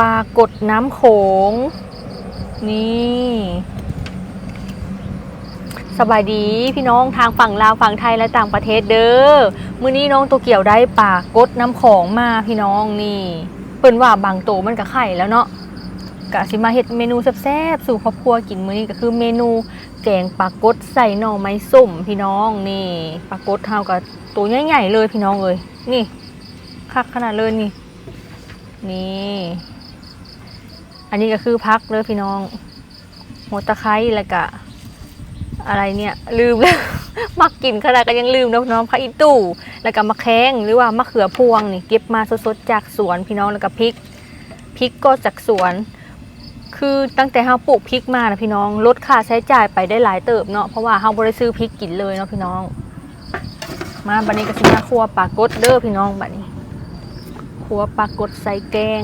ปลากดน้ำโขง นี่ สบายดีพี่น้องทางฝั่งลาวฝั่งไทยและต่างประเทศเด้อมื้อนี้น้องโตเกี่ยวได้ปลากดน้ำโขงมาพี่น้องนี่ เปิ้นว่าบางโตมันก็ไข่แล้วเนาะกะสิมาเฮ็ดเมนูแซ่บๆสู่ครอบครัวกินมื้อนี้ก็คือเมนูแกงปลากดใส่หน่อไม้ส้มพี่น้องนี่ปลากดเฮากับตัวใหญ่ๆเลยพี่น้องเอ้ยนี่คักขนาดเลยนี่นี่ อันนี้ก็คือพักเลยพี่น้องหัวตะไคร้แล้วก็อะไรเนี่ย ลืมแล้วมักกินขนาดก็ยังลืมนะพี่น้องผักอีตู่แล้วก็มะแข้งหรือว่ามะเขือพวงนี่เก็บมาสดๆจากสวนพี่น้องแล้วก็พริกพริกก็จากสวน คือตั้งแต่เฮาปลูกพริกมานะพี่น้องลดค่าใช้จ่ายไปได้หลายเติบเนาะเพราะว่าเฮาบ่ได้ซื้อพริกกินเลยเนาะพี่น้อง มาบัดนี้ก็สิมาครัวปลากดเด้อพี่น้องบัดนี้ครัวปลากดใส่แกง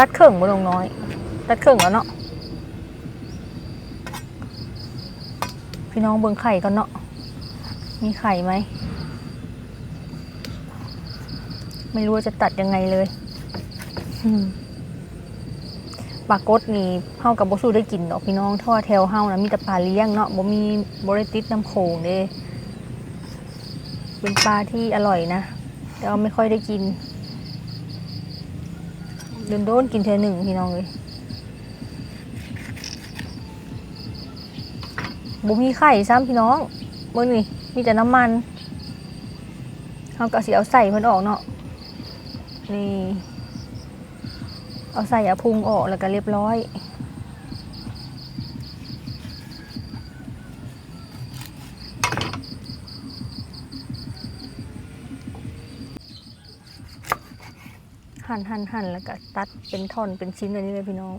ตัดเครื่องบ่ลงน้อย ตัดเครื่องแล้วเนาะ พี่น้องเบิ่งไข่กันเนาะ มีไข่ไหม ไม่รู้จะตัดยังไงเลยปลากดนี่เฮากับบ่สู้ได้กินดอกพี่น้องท่อแถวเฮานะมีแต่ปลาเลี้ยงเนาะบ่มีบ่ได้ติดน้ำโขงเด้เป็นปลาที่อร่อยนะแต่ว่าไม่ค่อยได้กิน โดนโดนกินเทอหนึ่งพี่น้องเลยบุมีไข่ซ้ำพี่น้องเบิ่งนี่มีแต่น้ำมันเขาก็สิเอาใส่เพิ่นออกเนาะนี่ เอาใส่เอาพุงออกแล้วก็เรียบร้อย หั่นหั่นหั่นแล้วก็ตัดเป็นท่อนเป็นชิ้นแบบนี้เลยพี่น้อง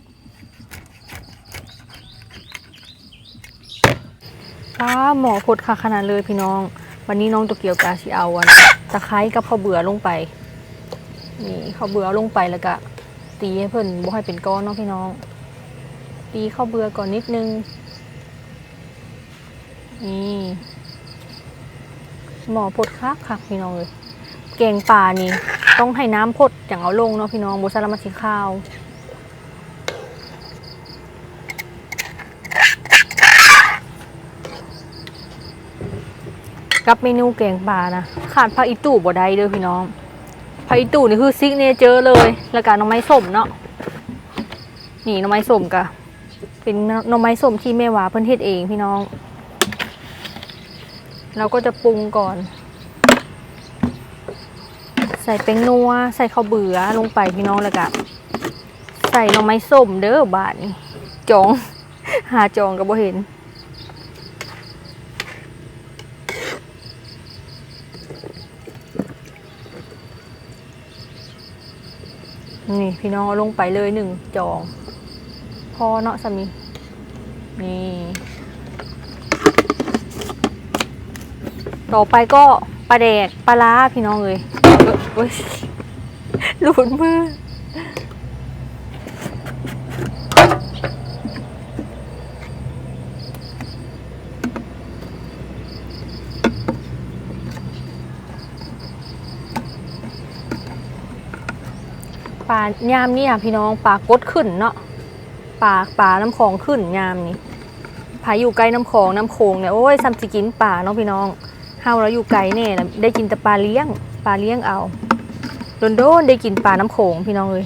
ป้าหมอพดค่ะขนาดเลยพี่น้อง วันนี้น้องตัวเกียวกาสิเอาวันตะไคร้กับข้าวเบื่อลงไปนี่ข้าวเบื่อลงไปแล้วก็ตีให้เพิ่นบ่ให้เป็นก้อนเนาะพี่น้อง ตีข้าวเบื่อก่อนนิดนึงนี่หมอพดคักคักพี่น้องเลยแกงป่านี่ ต้องให้น้ำพดอย่างเอาลงเนาะพี่น้องบุษรามาสิข้าวกับเมนูแกงป่านะขาดผักอีตู่บ่ได้เด้อพี่น้องผักอีตู่นี่คือซิกเนเจอร์เลย แล้วก็น่อไม้ส้มเนาะนี่น่อไม้ส้มกะเป็นน่อไม้ส้มที่แม่หวาเพิ่นเฮ็ดเองพี่น้อง เราก็จะปรุงก่อน ส่เป็นนัว ใส่ข้าวเบื่อลงไปพี่น้องแล้วก็ใส่หน่อไม้ส้มเด้อบาทนี่จอง หาจองก็บ่เห็น นี่พี่น้องลงไปเลยหนึ่งจอง พอเนาะสามีนี่ต่อไปก็ปลาแดกปลาล้าพี่น้องเลย เอ้ยเอ้ยหลุดมือปลายามนี่อะพี่น้องปลากดขึ้นเนาะปลาปลาน้ำคลองขึ้นยามนี่พายอยู่ใกล้น้ำคลองน้ำโขงเนี่ยโอ้ยซ้ำสิกินปลาเนาะพี่น้องเฮาเราอยู่ไกลเนี่ยได้กินแต่ปลาเลี้ยงปลาเลี้ยงเอา โดนโดนได้กินปลาน้ำโขงพี่น้องเลย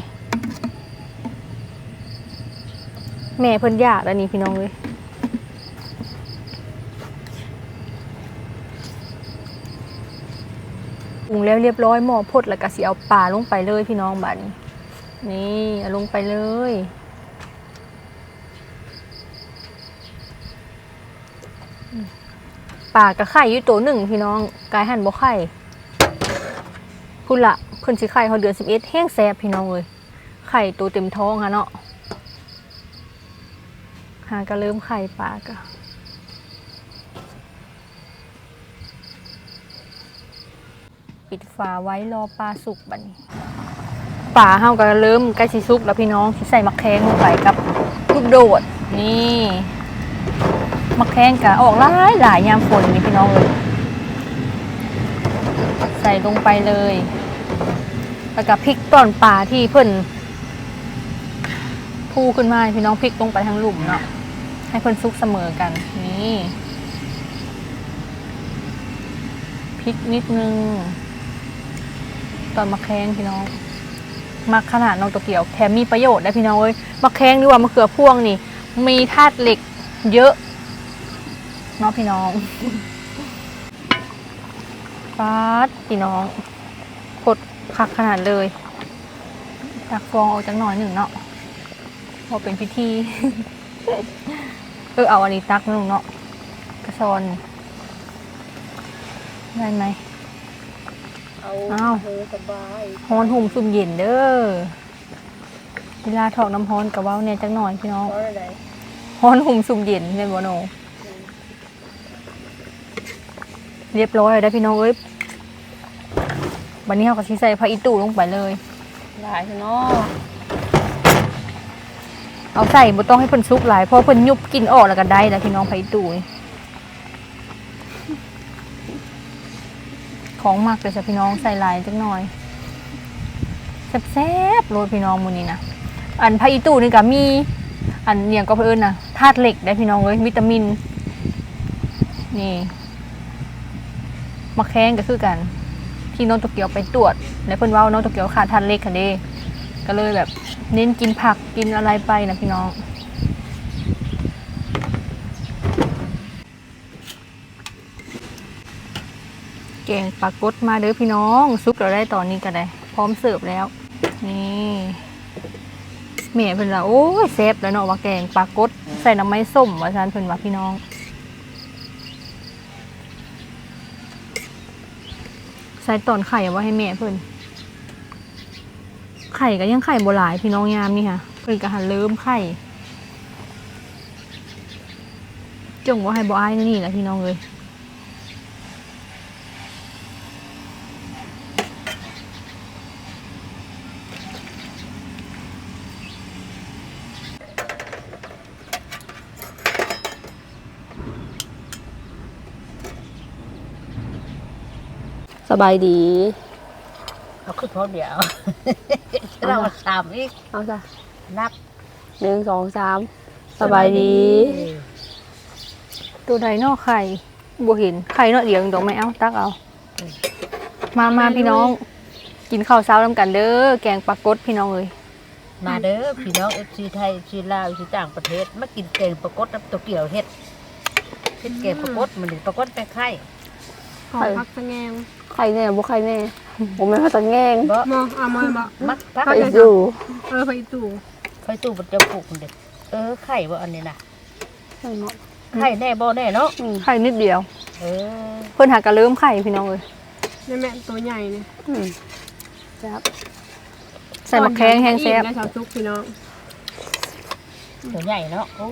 แม่เพิ่นยากแล้วนี่พี่น้องเลยปรุงแล้วเรียบร้อยหม้อพดแล้วก็สิเอาปลาลงไปเลยพี่น้องบัดนี้นี่เอาลงไปเลยปลากระไข่อยู่ตัวหนึ่งพี่น้องกายหันบ่ไข่พุ่นละ เพิ่นสิไข่เขาเดือนสิบเอ็ดแห้งแซบพี่น้องเลยไข่ตัวเต็มท้องฮะเนาะหาก็เริ่มไข่ปลากะปิดฝาไว้รอปลาสุกบัดนี้ป่าเฮาก็เริ่มใกล้สิสุกแล้วพี่น้องสิใส่มะแขงลงไปกับลูกโดดนี่มักแข้งกะออกหลายหลายยามฝนนี่พี่น้องเลยใส่ลงไปเลย แล้วก็พริกตอนปลาที่เพิ่นพูขึ้นมาพี่น้องพริกลงไปทั้งหลุมเนาะให้เพิ่นซุกเสมอกัน นี่พริกนิดนึงตอนมะแข้งพี่น้องมักขนาดน้องตัวเกียวแถมมีประโยชน์นะพี่น้องเอ้ยมะแข้งหรือว่ามะเขือพ่วงนี่ มีธาตุเหล็กเยอะเนาะพี่น้องฟาดพี่น้องกด คักขนาดเลยตักฟองออกจากหน่อยหนึ่งเนาะพอเป็นพิธี เออเอาอันนี้ตักนึงเนาะกระชอนได้ไหมเอาอ้าวเธอสบายฮ้อนหุ่มซุ่มเย็นเด้อเวลาถอกน้ำฮ้อนกับว่าเนี่ยจักหน่อยพี่น้องเพราะอะไรฮ้อนหุ่มซุ่มเย็นเป็นบ่โนเรียบร้อยได้วพี่น้องเอ้ย วันนี้เราก็สิใส่ผักอีตู่ลงไปเลย หลายเนาะเอาใส่บ่ต้องให้เพิ่นซุกหลายเพราะเพิ่นยุบกินออกแล้วก็ได้แล้วพี่น้องผักอีตู่นี่ของมากเลยจ้ะพี่น้องใส่หลายจักหน่อยแซ่บๆโรยพี่น้องมื้อนี้นะอันผักอีตู่นี่ก็มี อันเนี่ยก็เพิ่นนะธาตุเหล็กได้พี่น้องเอ้ยวิตามิน นี่มะแข้งก็คือกัน ที่น้องโตเกียวไปตรวจแล้วเพิ่นว่าน้องโตเกียวขาดธาตุเหล็กค่ะเด้ก็เลยแบบเน้นกินผักกินอะไรไปนะพี่น้องแกงปลากดมาเด้อพี่น้องซุปเราได้ตอนนี้ก็ได้ พร้อมเสิร์ฟแล้ว นี่แม่เพิ่นว่าโอ้ยเซฟแล้วเนาะว่าแกงปลากดใส่น้ำไม้ส้มว่าซั่นเพิ่นว่าพี่น้อง ใส่ตอนไข่ไว่าให้แม่เพิ่นไข่ก็ยังไข่โบหลายพี่น้องยามนี่ค่ะเพิ่นก็หันเริ่มไข่จงว่าให้บ่อายนี่แหละพี่น้องเลย บายดีเอาขึ้นพร้อมเดียวเรามาสามอีกเอาจ้ะนับหนึ่งสองสามสบายดี ตัวใดนอกไข่บ่เห็นไข่เนาะเดียวตรงไม่เอาตักเอา มามาพี่น้อง กินข้าวเช้าน้ำกันเด้อแกงปลากดพี่น้องเลยมาเด้อพี่น้องเอฟซีไทยเอฟซีลาวเอฟซีต่างประเทศมากินแกงปลากดน้ำตัวเกี่ยวเฮ็ดเฮ็ดแกงปลากดมันถึงปลากดไปไข่ ขอพักสะแงงใครแน่บ่ใครแน่ผมไม่พอตังแง่งบ่มองเอามาบ่มักพักไปอยู่เออไปตู่ไฟตู้มันจะปลูกมันเด็กเออไข่บ่อันนี้น่ะใช่เนาะไข่แน่บ่แน่เนาะอืมไข่นิดเดียว เออ เพิ่นหากระเริ่มไข่พี่น้องเลยในแม่ตัวใหญ่เนี่ยอืมครับใส่มะแข้งแห้งแซ่บได้ชาวซุกพี่น้องตัวใหญ่เนาะโอ้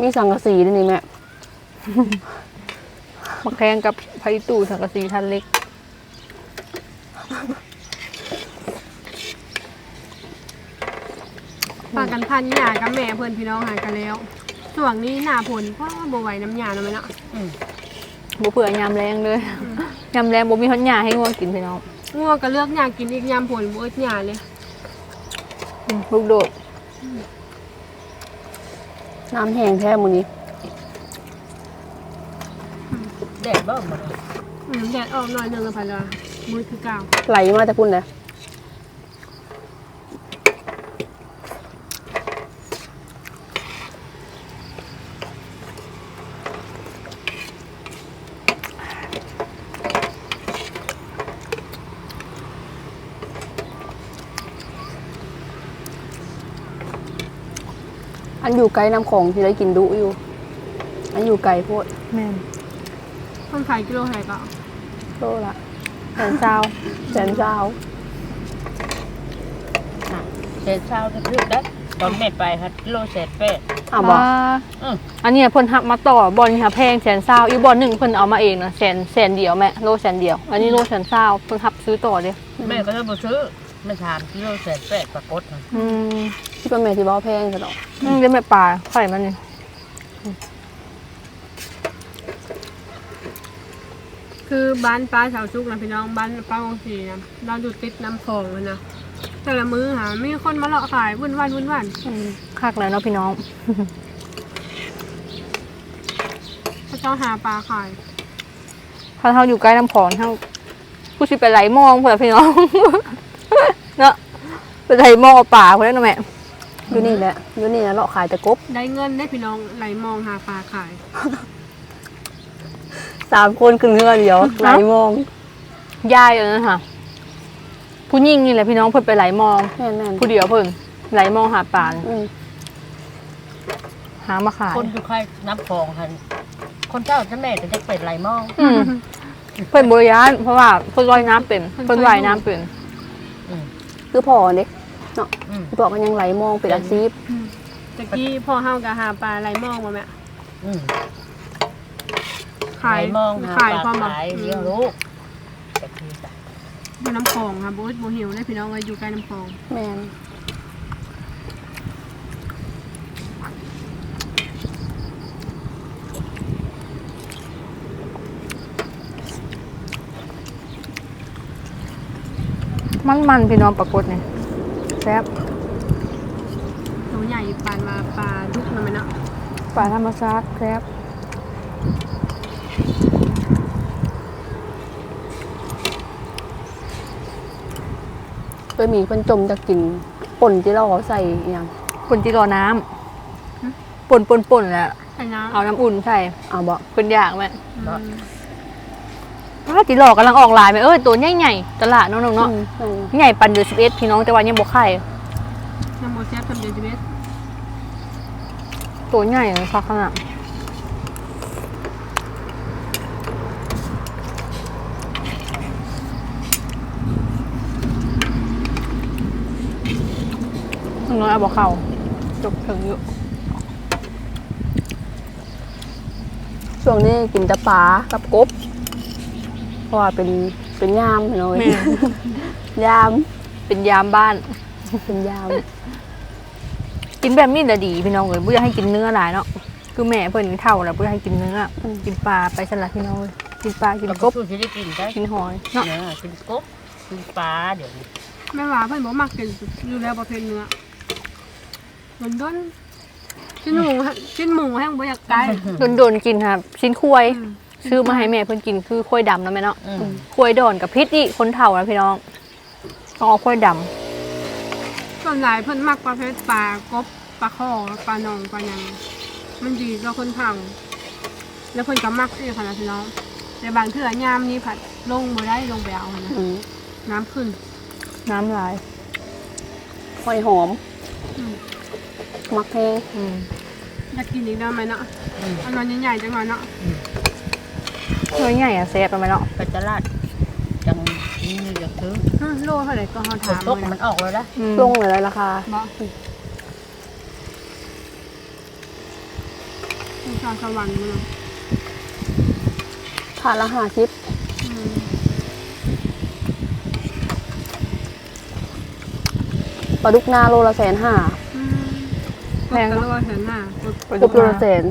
มีสังกะสีด้วยนี่แม่ มะแข้งกับไผ่ตู่สังกะสีทันเล็กพากันพันหยากับแม่เพื่อนพี่น้องหายกันแล้วส่วงนี้หน้าผลพ่อบ่ไหวน้ำยาแล้วไหมเนาะอืมบ่เผื่อยามแรงเลยยามแรงบ่มีฮอดหญ้าให้งัวกินพี่น้องงัวก็เลือกยากินอีกยามผลบ่อึดยาเลยอืมลูกโดด น้ำแห้งแท้มื้อนี้ แดดบ่หมดเลยอืมแดดออกหน่อยหนึงแล้วพันละมือคือเก่าไหลมาแต่พุ่นเลยอันอยู่ไกลน้ำของที่ได้กินดุอยู่ อันอยู่ไกลโพดแม่น คนขายกิโลไหนก็โลละแสนเจ้าแสนเจ้าอะเศษเช้าจะขึ้นได้ตอนแม่ไปฮัดโลเศษแปดอะบอกว่าอืมอันเนี้ยเพิ่นหับมาต่อบอลค่ะแพงแสนเศร้าอีกบอลหนึ่งเพิ่นเอามาเองนะแสนแสนเดียวแม่โลแสนเดียว อันนี้โลแสนเศร้าเพิ่นหับซื้อต่อเด้อแม่ก็จะมาซื้อไม่ทานกิโลเศษแปดปลากดน่ะอืมที่เป็นแม่ที่บ้าแพงซะดอกอืมเดี๋ยวแม่ปลาไข่มันนี่ คือบ้านป้าชาวชุกนะพี่น้องบ้านป้าของสีนะเราอยู่ติดน้ำคลองเลยนะแต่ละมื้อหามีคนมาเลาะขายวุ่นวันวุ่นวันอืมคักแล้วเนาะพี่น้องพระเจ้าหาปลาขายถ้าเฮาอยู่ใกล้น้ำของเฮาผู้สิไปไหลมองเผื่อพี่น้อง เนาะไปไหลมองเอาป่าเพื่อนเนาะแม่อยู่นี่แหละอยู่นี่นะเลาะขายแต่กบ ได้เงินได้พี่น้องไหลมองหาปลาขาย สามคนขึ้นเรือเดียวไหลมองยายเอานะค่ะผู้หญิงนี่แหละพี่น้องเพิ่นไปไหลมอง แม่นแม่นผู้เดียวเพิ่นไหลมองหาป่าอืมหามาขายคนอยู่ค่ายน้ำคลองหันคนเจ้าจะแม่จะได้เป็ดไหลมอง อืมเพิ่นบริยานเพราะว่าเพิ่นว่ายน้ำเป็นเพิ่นว่ายน้ำเป็น อืมคือพ่อเด็กอืมคือพ่อก็ยังไหลมองเป็นอาชีพตะกี้พ่อเฮากับหาปลาไหลมองมาแม่อืม ขายไหลมองหาขายปลาความแบบขายเลี้ยงลูกแต่คือจ้ะอยู่น้ำคลองค่ะโบ๊ทโบหิวได้พี่น้องเลยอยู่ใกล้น้ำคลองแม่นมันมันๆพี่น้องปรากฏเนี่ยแซ่บตัวใหญ่ปานมาปลาดุกนะแม่เนาะปลาธรรมชาติแซ่บ เคยมีเพิ่นจมจะกินป่นที่เราเอาใส่อหย่างป่นจีรอน้ำป่นป่นป่นแหละใส่น้ำเอาน้ำอุ่นใส่เอาบ่เพิ่นอยากแม่อืมถ้าจีรอกำลังออกลายไปเอ้ยตัวใหญ่ๆตลาดเนาะน้องเนาะอืมนั่นใหญ่ปันเดือนสิบเอ็ดพี่น้องแต่ว่ายังบ่ไข่น้ำโมเซฟทำเดือนสิบเอ็ดตัวใหญ่เลยค่ะขนาด น้อยเอาบ่เขาจบถึงอยู่ช่วงนี้กินแต่ปลากับกบ เพราะว่าเป็นเป็นยามเนาะแม่ ยามเป็นยามบ้าน เป็นยามกินแบบนี้ละดีพี่น้องเลยบ่อยากให้กินเนื้อหลายเนาะคือแม่เพิ่นเท่าแล้วบ่อยากให้กินเนื้ออกินปลาไปสลัดพี่น้องเลยกินปลากินกบสู้ที่ได้กินได้กินหอยเนาะเนื้อกินกบกินปลาเดี๋ยวนี้แม่ว่าเพื่อนบอกมักกินอยู่แล้วประเภทเนื้อ เหมือนด้นชิ้นหมูฮะชิ้นหมูแห้งบ่อยากไกลโดนๆกินค่ะชิ้นควายอืมซื้อมาให้แม่เพิ่นกินคือควายดำนะแม่เนาะอืมควายดอนกับพิษอีกคนเฒ่านะพี่น้องต้องเอาควายดส่วนหลายเพิ่นมักประเภทปลากบปลาข้อปลาหนองปลาหยังมันดีต่อคนทางแล้วเพิ่นก็มักเองค่ะนะพี่น้องแต่บางเทื่อยามนี้ผัดลงบ่ได้ลงไปเอานะอืมน้ำขึ้นำน้ำลายหอยหอมอื มมักแห้งอืมอยากกินอีกได้ไหมเนาะอืมอันนั้นใหญ่ๆจังหน่อยเนาะควายใหญ่อะแซ่บไปไหมเนาะไปตลาดจังนี่อยากซื้ออืมโลเท่าไหร่ก็เฮาฝนถามตกเลยมันนะออกเลยนะอืมลงเลยราคาบ่มีชาวสวรรค์มั้งเนาะถาดละห้าชิปอืมปลาดุกนาโลละแสนห้าอืม แพงก็โลเห็นหน้าไปกดูบโลละแสน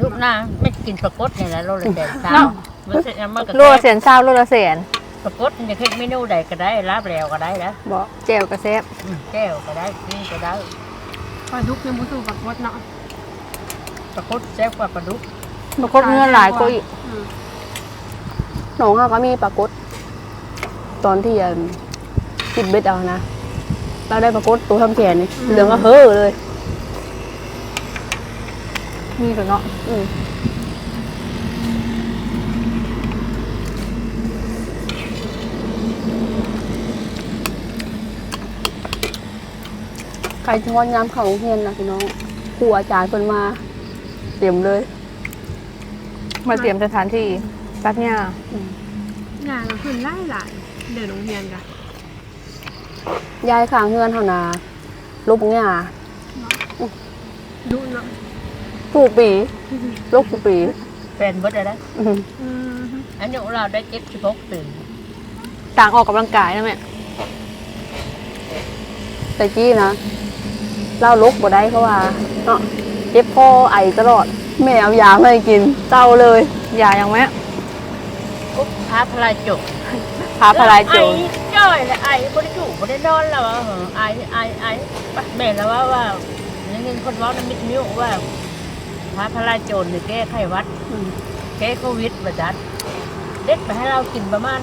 ลูกหน้าไม่กินปลากดเนี่ยแหละโลละแสนสาเนาะมมันเสร็จแล้วมันก็โลละแสนเศร้าโลละแสนปลากดเนี่ยเฮ็ดเมนูใดก็ได้ลาบแล้วก็ได้นะบ่แจ่วกับแซ่บอืมแก้วก็ได้นี่ก็ได้ปลาดุกยังบ่สู้ปลากดเนาะปลากดแซ่บกว่าปลาดุกปรากฏเนื้อหลายก็อีกอืมหนองเขาก็มีปลากดตอนที่ยันกินเบ็ดเอานะเราได้ปลากดตัวทำแขนนี่เหลืองก็เฮ้อเลย มีตัวเนาะอืมใครที่วันยามเขาโรงเรียนนะพี่น้องครูอาจารย์เพิ่นมา เตรียมเลย มาเตรียมสถานที่ตัดหญ้างานก็ขึ้นหลายหลายๆเดินโรงเรียนกันยายข้างเฮือนเท่านาลูกเนี่ยดุเนาะ ผู้ปีลูกผู้ปีเป็นเบิดเลยนะอืมอืมอันนี้เราได้เจ็ดสิบหกตื่นต่างออกกำลังกายนะแม่แต่กี้นะเล่าลุกบ่ได้เพราะว่าเนาะเจ็บคอไอตลอดแม่เอายามาให้กินเต้าเลยอย่าอย่างแม่กุ๊บพาพลายจกพาพลายโจรไอ้จ้อยเลยไอ้บ่ได้อยู่บ่ได้นอนแล้วว่าเหรอไอ้ไอ้ไอ้แม่แล้วว่าว่าอย่างนี้คนเว้าในมิดมิ้วว่า พาพลายโจรนี่แก้ไขหวัดอืมแก้โควิดบ่จัดเด็ดไปให้เรากินประมาณ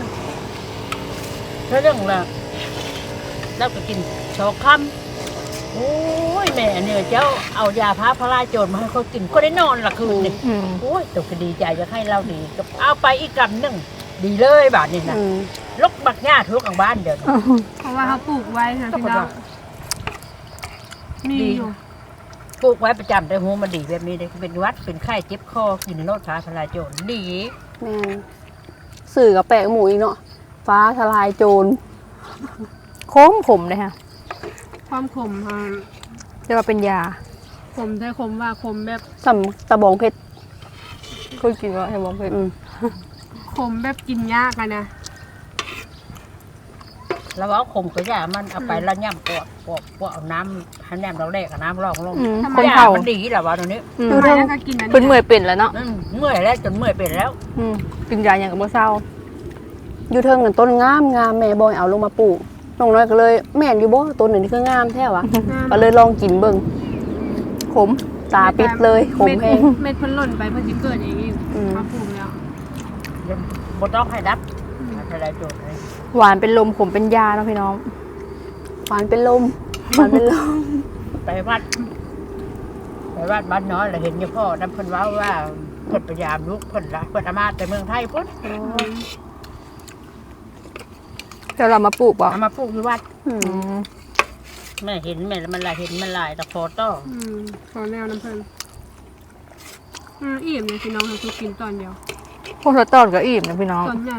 เท่าเรื่องละเราก็กินสองคำโอ้ยแม่เนี่ยเจ้าเอายาพาพลายโจรมาให้เขากินก็ได้นอนละคืนนี่อืมโอ้ยตกดีใจจะให้เราดีกับเอาไปอีกกำหนึ่งดีเลยบาทนี่นะอืมลกบักหญ้าทุกของบ้านเดี๋ยวนี้เพราะว่าเขาปลูกไว้ค่ะพี่น้องมีอยู่ ปลูกไว้ประจำแต่หูมันดีแบบนี้เลยเป็นหวัดเป็นไข้เจ็บคอกินโนดฟ้าพลายโจรดีแม่นสื่อกับแปะหมูอีกเนาะฟ้าทลายโจรโค้งผมเลยค่ะความขมค่ะเรียกว่าเป็นยาขมได้ขมว่าขมแบบสำตะบองเพชรเคยกินว่าให้บอกเพื่อนอืม ขมแบบกินยากอะนะ แล้วเอาขมก็ย่ามันเอาไปแล้วย่ำปวดปวดปวดเอาน้ำให้แนมเราแรกกับน้ำรองลงอืมทำไมคนย่าเฒ่ามันดีแหละวะตรงนี้อืมทำไมแล้วก็กินอันเพิ่นนี้เมื่อยเป็นแล้วเนาะอืมเมื่อยแล้วจนเมื่อยเป็นแล้วอืมกินยาอย่างกับบ่เศร้าอยู่เทิงกันต้นงามงามแม่บอยเอาลงมาปลูกน้องน้อยก็เลยแม่นอยู่บ่ต้นนี้คืองามแท้วะก็เลยลองกินเบิ่งขมตาปิดเลยขมแห้งเม็ดเพิ่นหล่นไปเพิ่นสิเกิดเองอีกอืมมาปลูกแล้วยังบ่ต้องให้ดับพลายโจรเลย หวานเป็นลมขมเป็นยาเนาะพี่น้อง หวานเป็นลม หวานเป็นลม ไปวัด ไปวัดบ้านน้อยเราเห็นอยู่พ่อน้ำเพิ่นเว้าว่าเพิ่นพยายามลุกเพิ่นละเพิ่นเอามาแต่เมืองไทยพุ่นเดี๋ยวเรามาปลูกบ่เอามาปลูกที่วัดอืมอืมแม่เห็นแม่แล้วมันลายเห็นมันลายตะโคโต้อืมขอแนวน้ำเพิ่นอืมอิ่มเลยพี่น้องเขาคือกินตอนเดียวพวกเราตอนก็อิ่มนะพี่น้อง ตอนใหญ่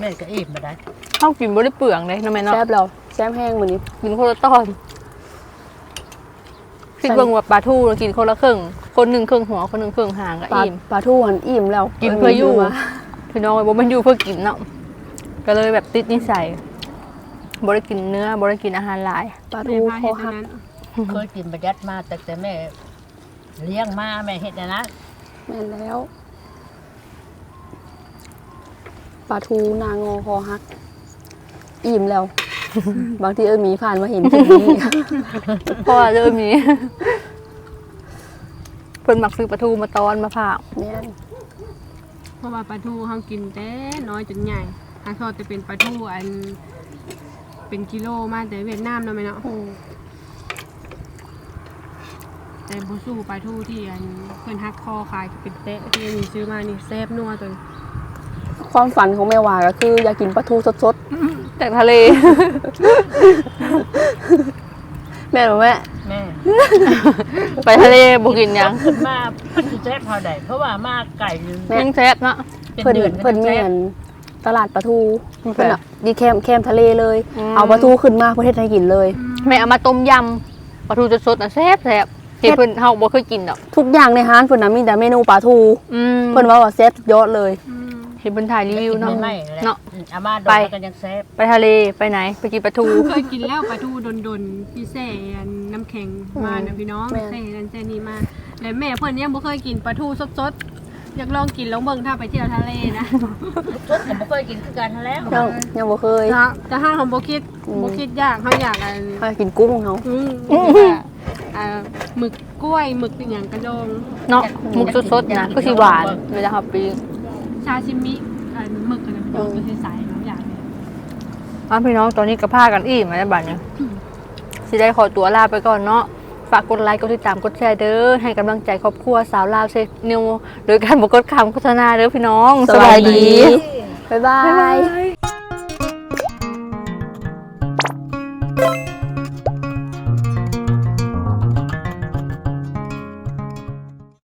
แม่ก็อิ่มมาได้ข้าวกินบ่ได้เปลืองเลยนะแม่เนาะแซ่บเราแซ่บแห้งมื้อนี้กินคนละตอนคิดเบิ่งว่าปลาทูเรากินคนละครึ่ง คนหนึ่งครึ่งหัวคนหนึ่งครึ่งหางก็ปลาอิ่มปลาทูหันอิ่มแล้วกินเพื่ออยู่มาพี่น้องบ่มันอยู่เพื่อกินเนาะก็เลยแบบติดนิสัยบ่ได้กินเนื้อบ่ได้กินอาหารหลายปลาแม่ทูพาคเห็อดอัหันกนั้นเคยกินประยัดมาแต่แต่แม่ เลี้ยงมาแม่เห็ดนะนะแม่นแล้ว ปลาทูนางอคอหัก อิ่มแล้ว บางทีเออหมีผ่านมาเห็นคลิปนี้ เพราะว่าเริ่มมีเพิ่นมักซื้อปลาทูมาตอนมาผ่าเนี่ยเพราะว่าปลาทูเขากินแต่น้อยจนใหญ่หาทอดจะเป็นปลาทูอัน เป็นกิโลมาแต่เวียดนามเนาะแม่เนาะ อืมแต่บุสู้ปลาทูที่อันเพิ่นฮักคอขายเป็นเตะที่มีซื้อมานี่แซ่บนัวตัวนี้ ความฝันของแม่วาก็คือ อยากกินปลาทูสดจากทะเลๆแม่รู้ไหมแม่ไปทะเลบ่กินหยังขึ้นมาเพิ่นสิแซ่บเท่าใดเพราะว่ามาไก่ยังแซ่บเนาะเป็นเพิ่นเดือนเพิ่นก็มีแซ่อับนตลาดปลาทูโอเคเพิ่นอะดีแคมแคมทะเลเลยอืมเอาปลาทูขึ้นมาเพื่อเทศให้กินเลย แม่เอามาต้มยำปลาทูสดๆน่ะแซ่บแซ่บที่เพิ่นเฮาบ่เคยกินดอกทุกอย่างในร้านเพิ่นน่ะมีแต่เมนูปลาทูอืมเพิ่นว่าว่าแซ่บยอดเลย อืมเห็นเพิ่นถ่ายรีวิวเนาะ ไม่ไหม้เลยเนาะ อามาโดนไปแล้วก็ยังแซ่บไปทะเลไปไหน ไปกินปลาทู เคยกินแล้วปลาทูดนๆพี่แซ่อันน้ำแข็งมานะพี่น้องแม่ แซ่อันแซ่นี่มาแล้วแม่เพิ่นยังบ่เคยกินปลาทูสดๆอยากลองกินลองเบิ่งถ้าไปเที่ยวทะเลนะสดผมบ่เคยกินคือกันนั่นแหล้วยังยังบ่เคยจะจะห้าของบ่คิดอืม บ่คิดยากเฮาอยากอันเคยกินกุ้งเฮาอืมอ่าหมึกกล้วยหมึกเป็นอย่างกระดงเนาะมุกสดๆนะก็สิหวานเวลาเฮาปิ้ งชาชิมิอันหมึกอันนั้นพี่น้องก็ใส่ๆเนาะอยากเลยอ้าวพี่น้องตอนนี้ก็พากันอิ่มแล้วบัดนี้สิได้ขอตัวลาไปก่อนเนาะฝากกดไลค์กดติดตามกดแชร์เด้อให้กำลังใจครอบครัวสาวลาวเซนิวโดยการบอกกดคำโฆษณาเด้อพี่น้อง สวัสดี บ๊ายบาบ๊ายยบาย